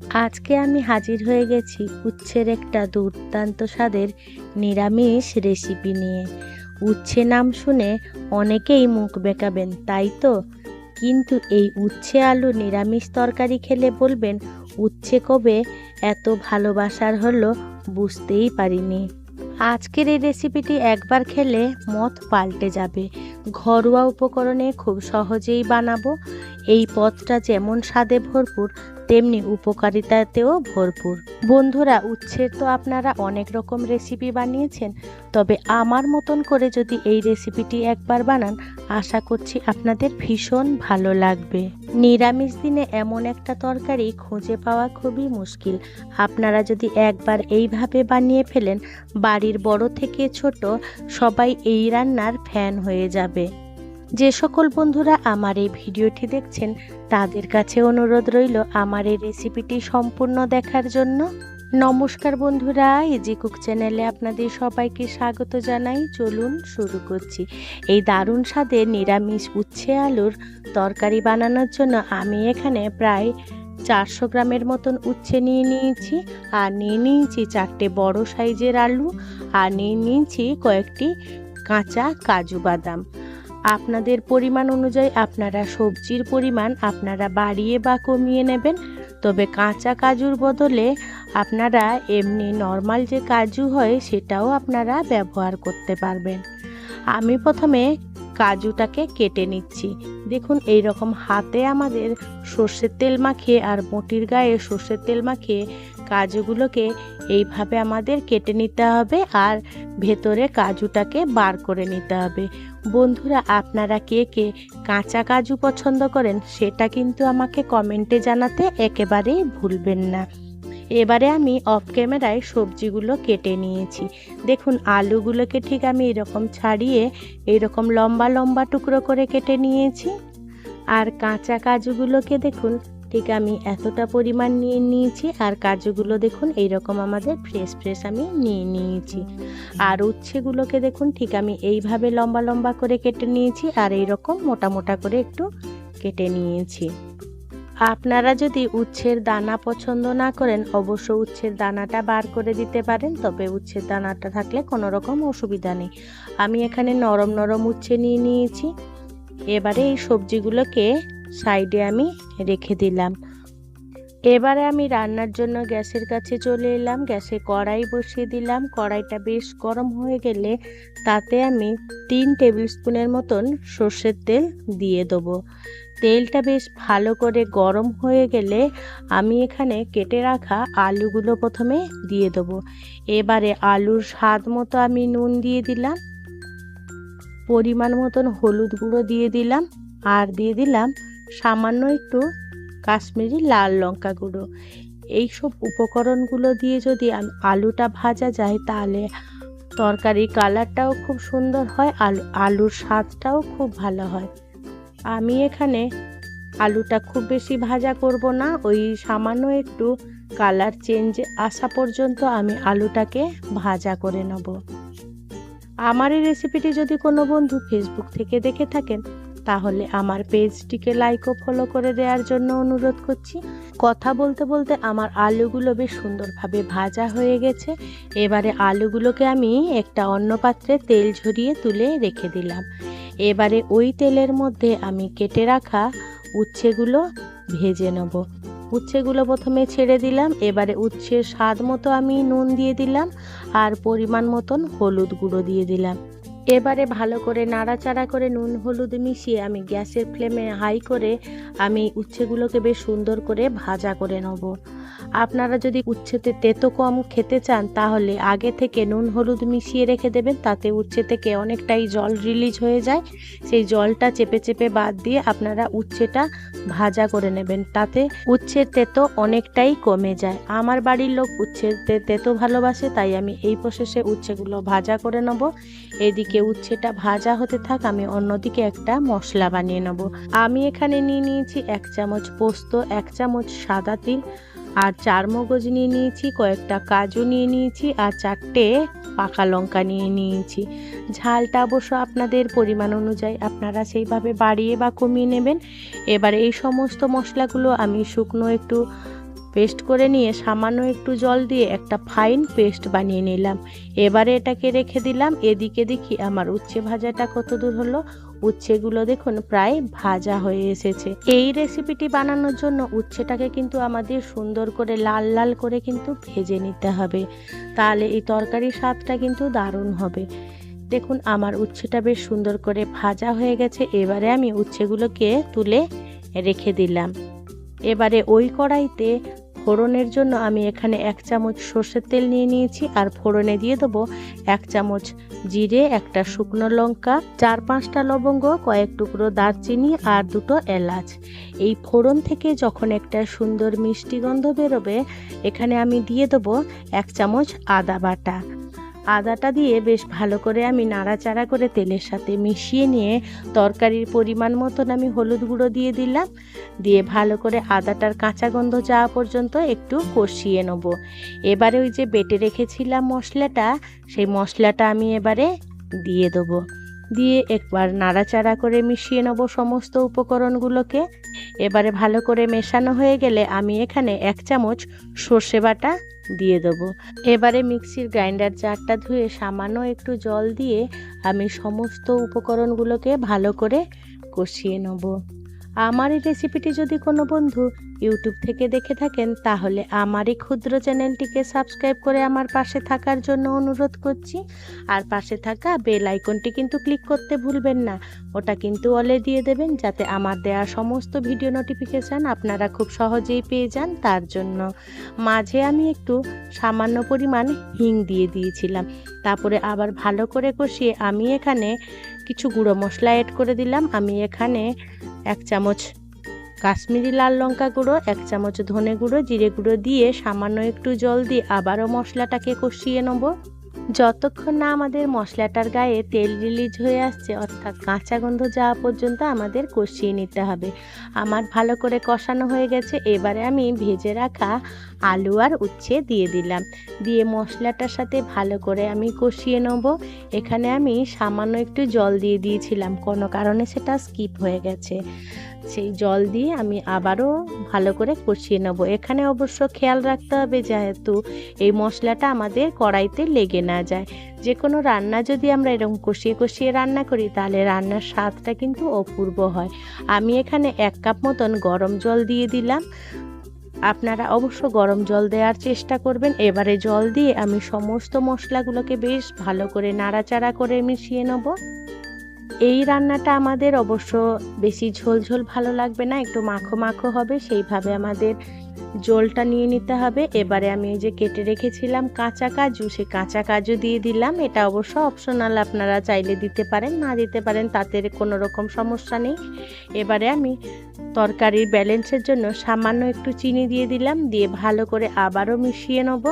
আজকে আমি হাজির হয়ে গেছি উচ্ছের একটা দুর্দান্ত স্বাদের নিরামিষ রেসিপি নিয়ে। উচ্ছে নাম শুনে অনেকেই মুখ বেঁকাবেন, তাই তো? কিন্তু এই উচ্ছে আলু নিরামিষ তরকারি খেলে বলবেন, উচ্ছে কবে? এত ভালোবাসার হলো বুঝতেই পারিনি। আজকের এই রেসিপিটি একবার খেলে মত পাল্টে যাবে। ঘরোয়া উপকরণে খুব সহজেই বানাবো। এই পদটা যেমন স্বাদে ভরপুর তেমনি উপকারিতাতেও ভরপুর। বন্ধুরা উচ্ছের তো আপনারা অনেক রকম রেসিপি বানিয়েছেন, তবে আমার মতন করে যদি এই রেসিপিটি একবার বানান, আশা করছি আপনাদের ভীষণ ভালো লাগবে। নিরামিষ দিনে এমন একটা তরকারি খুঁজে পাওয়া খুবই মুশকিল। আপনারা যদি একবার এইভাবে বানিয়ে ফেলেন, বাড়ির বড় থেকে ছোট, সবাই এই রান্নার ফ্যান হয়ে যাবে। যে সকল বন্ধুরা আমার এই ভিডিওটি দেখছেন, তাদের কাছে অনুরোধ রইল আমার এই রেসিপিটি সম্পূর্ণ দেখার জন্য। নমস্কার বন্ধুরা ইজি কুক চ্যানেলে আপনাদের সবাইকে স্বাগত জানাই। চলুন শুরু করছি। এই দারুণ স্বাদে নিরামিষ উচ্ছে আলুর তরকারি বানানোর জন্য আমি এখানে প্রায় চারশো গ্রামের মতন উচ্ছে নিয়ে নিয়েছি আর নিয়ে নিয়েছি চারটে বড় সাইজের আলু আর নিয়ে নিয়েছি কয়েকটি কাঁচা কাজু বাদাম। আপনাদের পরিমাণ অনুযায়ী আপনারা সবজির পরিমাণ আপনারা বাড়িয়ে বা কমিয়ে নেবেন। তবে কাঁচা কাজুর বদলে আপনারা এমনি নর্মাল যে কাজু হয় সেটাও আপনারা ব্যবহার করতে পারবেন। আমি প্রথমে কাজুটাকে কেটে নিচ্ছি। দেখুন এই রকম হাতে আমাদের সর্ষের তেল মাখিয়ে আর মোটির গায়ে সর্ষের তেল মাখিয়ে কাজুগুলোকে এইভাবে আমাদের কেটে নিতে হবে আর ভেতরে কাজুটাকে বার করে নিতে হবে। বন্ধুরা, আপনারা কে কে কাঁচা কাজু পছন্দ করেন, সেটা কিন্তু আমাকে কমেন্টে জানাতে একেবারেই ভুলবেন না। এবারে আমি অফ ক্যামেরায় সবজিগুলো কেটে নিয়েছি। দেখুন, আলুগুলোকে ঠিক আমি এরকম ছাড়িয়ে এরকম লম্বা লম্বা টুকরো করে কেটে নিয়েছি। আর কাঁচা কাজুগুলোকে দেখুন, ঠিক আমি এতটা পরিমাণ নিয়ে নিয়েছি। আর কাজুগুলো দেখুন, এইরকম আমাদের ফ্রেশ ফ্রেশ আমি নিয়ে নিয়েছি। আর উচ্ছেগুলোকে দেখুন, ঠিক আমি এইভাবে লম্বা লম্বা করে কেটে নিয়েছি। আর এইরকম মোটা মোটা করে একটু কেটে নিয়েছি। আপনারা যদি উচ্ছের দানা পছন্দ না করেন, অবশ্য উচ্ছের দানাটা বার করে দিতে পারেন, তবে উচ্ছের দানাটা থাকলে কোনো রকম অসুবিধা নেই। আমি এখানে নরম নরম উচ্ছে নিয়ে নিয়েছি। এবারে এই সবজিগুলোকে সাইডে আমি রেখে দিলাম। এবারে আমি রান্নার জন্য গ্যাসের কাছে চলে এলাম। গ্যাসে কড়াই বসিয়ে দিলাম। কড়াইটা বেশ গরম হয়ে গেলে তাতে আমি তিন টেবিল স্পুনের মতন সর্ষের তেল দিয়ে দেবো। তেলটা বেশ ভালো করে গরম হয়ে গেলে আমি এখানে কেটে রাখা আলুগুলো প্রথমে দিয়ে দেবো। এবারে আলুর স্বাদ মতো আমি নুন দিয়ে দিলাম। পরিমাণ মতন হলুদ গুঁড়ো দিয়ে দিলাম আর দিয়ে দিলাম সামান্য একটু কাশ্মীরি লাল লঙ্কা গুঁড়ো। এইসব উপকরণগুলো দিয়ে যদি আলুটা ভাজা যায় তাহলে তরকারির কালারটাও খুব সুন্দর হয় আলু আলুর স্বাদটাও খুব ভালো হয়। আমি এখানে আলুটা খুব বেশি ভাজা করব না, ওই সামান্য একটু কালার চেঞ্জ আসা পর্যন্ত আমি আলুটাকে ভাজা করে নেব। আমার এই রেসিপিটি যদি কোনো বন্ধু ফেসবুক থেকে দেখে থাকেন, তাহলে আমার পেজটিকে লাইক ও ফলো করে দেওয়ার জন্য অনুরোধ করছি। কথা বলতে বলতে আমার আলুগুলো বেশ সুন্দরভাবে ভাজা হয়ে গেছে। এবারে আলুগুলোকে আমি একটা অন্য পাত্রে তেল ঝরিয়ে তুলে রেখে দিলাম। এবারে ওই তেলের মধ্যে আমি কেটে রাখা উচ্ছেগুলো ভেজে নেব। উচ্ছেগুলো প্রথমে ছেড়ে দিলাম, এবারে উচ্ছের স্বাদ মতো আমি নুন দিয়ে দিলাম আর পরিমাণ মতন হলুদ গুঁড়ো দিয়ে দিলাম। এবারে ভালো করে নাড়াচাড়া করে নুন হলুদ মিশিয়ে আমি গ্যাসের ফ্লেমে হাই করে আমি উচ্ছেগুলোকে বেশ সুন্দর করে ভাজা করে নেব। আপনারা যদি উচ্ছেতে তেতো কম খেতে চান, তাহলে আগে থেকে নুন হলুদ মিশিয়ে রেখে দেবেন, তাতে উচ্ছে থেকে অনেকটাই জল রিলিজ হয়ে যায়। সেই জলটা চেপে চেপে বাদ দিয়ে আপনারা উচ্ছেটা ভাজা করে নেবেন, তাতে উচ্ছের তেতো অনেকটাই কমে যায়। আমার বাড়ির লোক উচ্ছের তেতো ভালোবাসে, তাই আমি এই প্রসেসে উচ্ছেগুলো ভাজা করে নেব। এদিকে উচ্ছেটা ভাজা হতে থাক, আমি অন্যদিকে একটা মশলা বানিয়ে নেব। আমি এখানে নিয়ে নিয়েছি এক চামচ পোস্ত, এক চামচ সাদা তিল আর চার মগজ নিয়ে নিয়েছি, কয়েকটা কাজু নিয়ে নিয়েছি আর চারটে পাকা লঙ্কা নিয়ে নিয়েছি। ঝালটা অবশ্য আপনাদের পরিমাণ অনুযায়ী আপনারা সেইভাবে বাড়িয়ে বা কমিয়ে নেবেন। এবার এই সমস্ত মশলাগুলো আমি শুকনো একটু পেস্ট করে নিয়ে সামান্য একটু জল দিয়ে একটা ফাইন পেস্ট বানিয়ে নিলাম। এবারে এটাকে রেখে দিলাম। এদিকে দেখি আমার উচ্ছে ভাজাটা কত দূর হলো উচ্ছেগুলো দেখুন প্রায় ভাজা হয়ে এসেছে। এই রেসিপিটি বানানোর জন্য উচ্ছেটাকে কিন্তু আমাদের সুন্দর করে লাল লাল করে কিন্তু ভেজে নিতে হবে। তাহলে এই তরকারির স্বাদটা কিন্তু দারুণ হবে। দেখুন আমার উচ্ছেটা বেশ সুন্দর করে ভাজা হয়ে গেছে। এবারে আমি উচ্ছেগুলোকে তুলে রেখে দিলাম। এবারে ওই কড়াইতে ফোড়নের জন্য আমি এখানে এক চামচ সর্ষের তেল নিয়ে নিয়েছি। আর ফোড়নে দিয়ে দেবো এক চামচ জিরে একটা শুকনো লঙ্কা, চার পাঁচটা লবঙ্গ, কয়েক টুকরো দারচিনি আর দুটো এলাচ। এই ফোড়ন থেকে যখন একটা সুন্দর মিষ্টি গন্ধ বেরোবে, এখানে আমি দিয়ে দেবো এক চামচ আদা বাটা। আদাটা দিয়ে বেশ ভালো করে আমি নাড়াচাড়া করে তেলের সাথে মিশিয়ে নিয়ে তরকারির পরিমাণ মতন আমি হলুদ গুঁড়ো দিয়ে দিলাম। দিয়ে ভালো করে আদাটার কাঁচা গন্ধ যাওয়া পর্যন্ত একটু কষিয়ে নেব। এবারে ওই যে বেটে রেখেছিলাম মশলাটা, সেই মশলাটা আমি এবারে দিয়ে দেবো। দিয়ে একবার নাড়াচাড়া করে মিশিয়ে নেব সমস্ত উপকরণগুলোকে। এবারে ভালো করে মেশানো হয়ে গেলে আমি এখানে এক চামচ সর্ষে বাটা দিয়ে দেব। এবারে মিক্সির গ্রাইন্ডার জারটা ধুয়ে সামান্য একটু জল দিয়ে আমি সমস্ত উপকরণগুলোকে ভালো করে কষিয়ে নেব। আমার এই রেসিপিটি যদি কোনো বন্ধু ইউটিউব থেকে দেখে থাকেন, তাহলে আমার এই ক্ষুদ্র চ্যানেলটিকে সাবস্ক্রাইব করে আমার পাশে থাকার জন্য অনুরোধ করছি। আর পাশে থাকা বেল আইকনটি কিন্তু ক্লিক করতে ভুলবেন না। ওটা কিন্তু অলে দিয়ে দেবেন, যাতে আমার দেওয়া সমস্ত ভিডিও নোটিফিকেশান আপনারা খুব সহজেই পেয়ে যান তার জন্য। মাঝে আমি একটু সামান্য পরিমাণ হিং দিয়ে দিয়েছিলাম। তারপরে আবার ভালো করে কষিয়ে আমি এখানে কিছু গুঁড়ো মশলা অ্যাড করে দিলাম। আমি এখানে এক চামচ কাশ্মীরি লাল লঙ্কা গুঁড়ো, এক চামচ ধনে গুঁড়ো, জিরে গুঁড়ো দিয়ে সামান্য একটু জল দিয়ে আবারও মশলাটাকে কষিয়ে নেব। যতক্ষণ না আমাদের মশলাটার গায়ে তেল রিলিজ হয়ে আসছে, অর্থাৎ কাঁচা গন্ধ যাওয়া পর্যন্ত আমাদের কষিয়ে নিতে হবে। আমার ভালো করে কষানো হয়ে গেছে। এবারে আমি ভেজে রাখা আলু আর উচ্ছে দিয়ে দিলাম। দিয়ে মশলাটার সাথে ভালো করে আমি কষিয়ে নেব। এখানে আমি সামান্য একটু জল দিয়ে দিয়েছিলাম, কোনো কারণে সেটা স্কিপ হয়ে গেছে। সেই জল দিয়ে আমি আবারও ভালো করে কষিয়ে নেব। এখানে অবশ্য খেয়াল রাখতে হবে যেহেতু এই মশলাটা আমাদের কড়াইতে লেগে না যায়। যে কোনো রান্না যদি আমরা এরকম কষিয়ে কষিয়ে রান্না করি, তাহলে রান্নার স্বাদটা কিন্তু অপূর্ব হয়। আমি এখানে এক কাপ মতন গরম জল দিয়ে দিলাম। আপনারা অবশ্য গরম জল দেওয়ার চেষ্টা করবেন। এবারে জল দিয়ে আমি সমস্ত মশলাগুলোকে বেশ ভালো করে নাড়াচাড়া করে মিশিয়ে নেব। এই রান্নাটা আমাদের অবশ্য বেশি ঝোল ঝোল ভালো লাগবে না, একটু মাখো মাখো হবে। সেইভাবে আমাদের জলটা নিয়ে নিতে হবে। এবারে আমি এই যে কেটে রেখেছিলাম কাঁচা কাজু সে কাঁচা কাজু দিয়ে দিলাম। এটা অবশ্য অপশনাল আপনারা চাইলে দিতে পারেন, না দিতে পারেন তাতে কোনো রকম সমস্যা নেই। এবারে আমি তরকারির ব্যালেন্সের জন্য সামান্য একটু চিনি দিয়ে দিলাম, দিয়ে ভালো করে আবারও মিশিয়ে নেব।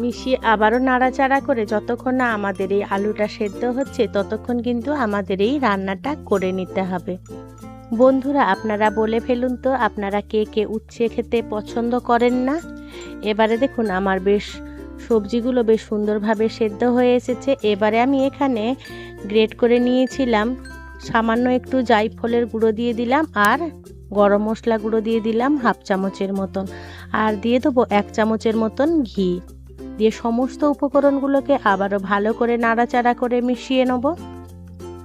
মিশিয়ে আবারও নাড়াচাড়া করে যতক্ষণ না আমাদের এই আলুটা সেদ্ধ হচ্ছে, ততক্ষণ কিন্তু আমাদের এই রান্নাটা করে নিতে হবে। বন্ধুরা, আপনারা বলে ফেলুন তো, আপনারা কে কে উচ্ছে খেতে পছন্দ করেন না? এবারে দেখুন, আমার বেশ সবজিগুলো বেশ সুন্দরভাবে সেদ্ধ হয়ে এসেছে। এবারে আমি এখানে গ্রেট করে নিয়েছিলাম, সামান্য একটু জাইফলের গুঁড়ো দিয়ে দিলাম আর গরম মশলা গুঁড়ো দিয়ে দিলাম হাফ চামচের মতন। আর দিয়ে দেবো এক চামচের মতন ঘি। দিয়ে সমস্ত উপকরণগুলোকে আবারও ভালো করে নাড়াচাড়া করে মিশিয়ে নেব।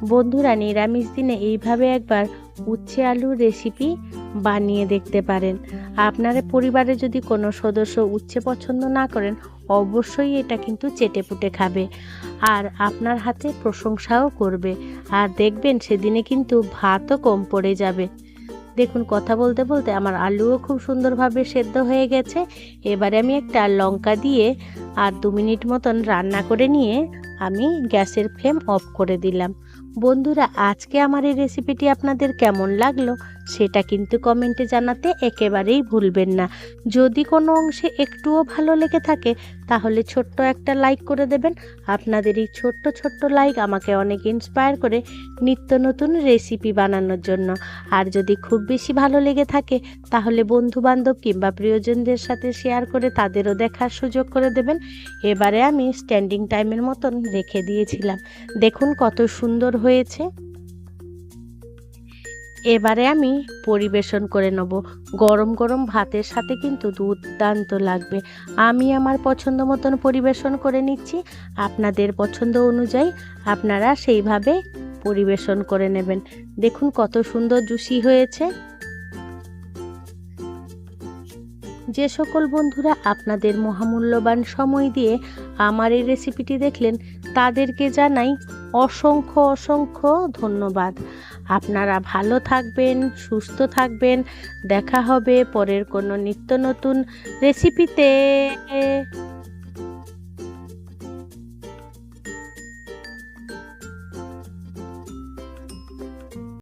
বন্ধুরা, নিরামিষ দিনে এইভাবে একবার উচ্ছে আলুর রেসিপি বানিয়ে দেখতে পারেন। আপনার পরিবারে যদি কোনো সদস্য উচ্ছে পছন্দ না করেন, অবশ্যই এটা কিন্তু চেটে পুটে খাবে। আর আপনার হাতে প্রশংসাও করবে। আর দেখবেন সেদিনে কিন্তু ভাতও কম পড়ে যাবে। দেখুন, কথা বলতে বলতে আমার আলুও খুব সুন্দরভাবে সেদ্ধ হয়ে গেছে। এবারে আমি একটা লঙ্কা দিয়ে আর দু মিনিট মতন রান্না করে নিয়ে আমি গ্যাসের ফ্লেম অফ করে দিলাম। বন্ধুরা আজকে আমার এই রেসিপিটি আপনাদের কেমন লাগল? সেটা কিন্তু কমেন্টে জানাতে একেবারেই ভুলবেন না। যদি কোনো অংশে একটুও ভালো লেগে থাকে, তাহলে ছোট্ট একটা লাইক করে দেবেন। আপনাদের এই ছোট্ট ছোট্ট লাইক আমাকে অনেক ইন্সপায়ার করে নিত্য নতুন রেসিপি বানানোর জন্য। আর যদি খুব বেশি ভালো লেগে থাকে, তাহলে বন্ধু বান্ধব কিংবা প্রিয়জনদের সাথে শেয়ার করে তাদেরও দেখার সুযোগ করে দেবেন। এবারে আমি স্ট্যান্ডিং টাইমের মতন রেখে দিয়েছিলাম। দেখুন কত সুন্দর হয়েছে। এবারে আমি পরিবেশন করে নেব। গরম গরম ভাতের সাথে কিন্তু দুর্দান্ত লাগবে। আমি আমার পছন্দ মতন পরিবেশন করে নিচ্ছি। আপনাদের পছন্দ অনুযায়ী আপনারা সেইভাবে পরিবেশন করে নেবেন। দেখুন কত সুন্দর জুসি হয়েছে। যে সকল বন্ধুরা আপনাদের মহামূল্যবান সময় দিয়ে আমার এই রেসিপিটি দেখলেন, তাদেরকে জানাই অসংখ্য অসংখ্য ধন্যবাদ। আপনারা ভালো থাকবেন সুস্থ থাকবেন। দেখা হবে পরের কোনো নিত্য নতুন রেসিপিতে